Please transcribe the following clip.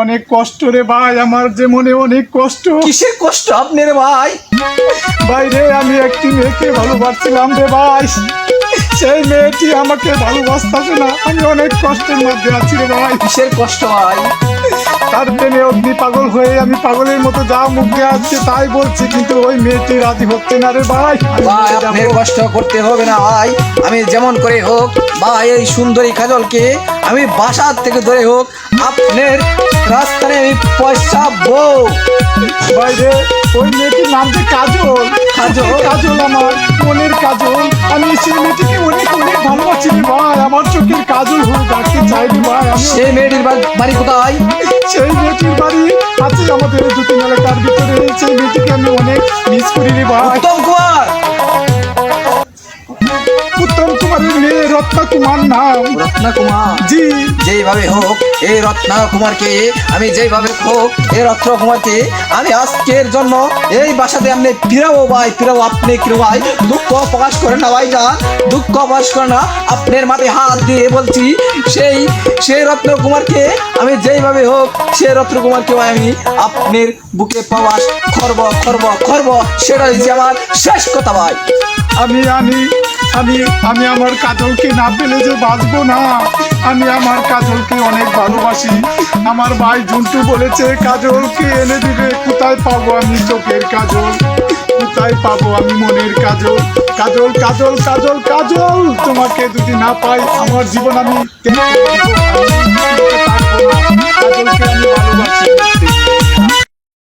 অনেক কষ্ট রে ভাই আমার যে মনে অনেক কষ্ট। কিসের কষ্ট আপনার ভাই? বাইরে আমি একটি মেয়েকে ভালোবাসছিলাম রে ভাই। সেই মেয়েটি আমাকে ভালোবাসতেছে না আমি অনেক কষ্টের মধ্যে আছি রে ভাই। কিসের কষ্ট ভাই? তার প্রেমে অগ্নি পাগল হয়ে আমি পাগলের মতো যা মুখে আসছে তাই বলছি কিন্তু ওই মেয়েটি রাজি হচ্ছে না রে ভাই। ভাই আপনার কষ্ট করতে হবে না ভাই। আমি যেমন করে হোক ভাই এই সুন্দরী কাজলকে আমি বাসার থেকে ধরে হোক আপনার রাস্তায় আমি পয়সা বউ। বাইরে ওই মেয়েটির নাম যে কাজল? কাজল? কাজল আমার মনের কাজল। আমি সেই মেয়েটিকে অনেক অনেক ভালোবাসি রে ভাই। আমার চোখের কাজল হয়ে ডাকতে চাই রে ভাই সেই মেয়েটির বাড়ি কোথায়? সেই মেয়েটির বাড়ি আছে আমাদের দু তিন এলাকার ভিতরে। সেই মেয়েটিকে আমি অনেক মিস করি রে ভাই। উত্তম কুমারের মেয়ে রত্না কুমার নাম। রত্না কুমার। জি। যেইভাবে হোক এই রত্না কুমারকে আমি যেইভাবে হোক এই রত্ন কুমারকে আমি আজকের জন্য এই বাসাতে আপনি ফিরাবো ভাই ফিরাবো আপনি কিরো ভাই। দুঃখ প্রকাশ করে না ভাই যা দুঃখ প্রকাশ করে না। আপনার মাথায় হাত দিয়ে বলছি সেই সেই রত্ন কুমারকে আমি যেইভাবে হোক সেই রত্ন কুমারকে ভাই আমি আপনার বুকে প্রবাস খরব খরব খরব সেটা হচ্ছে আমার শেষ কথা ভাই। আমি আমি আমি আমি আমার কাজলকে না পেলে যে বাঁচবো না। আমি আমার কাজলকে অনেক ভালোবাসি। আমার ভাই ঝুন্টু বলেছে, কাজলকে এনে দিবে, কোথায় পাবো আমি চোখের কাজল? কোথায় পাবো আমি মনের কাজল? কাজল কাজল কাজল কাজল, তোমাকে যদি না পাই, আমার জীবন আমি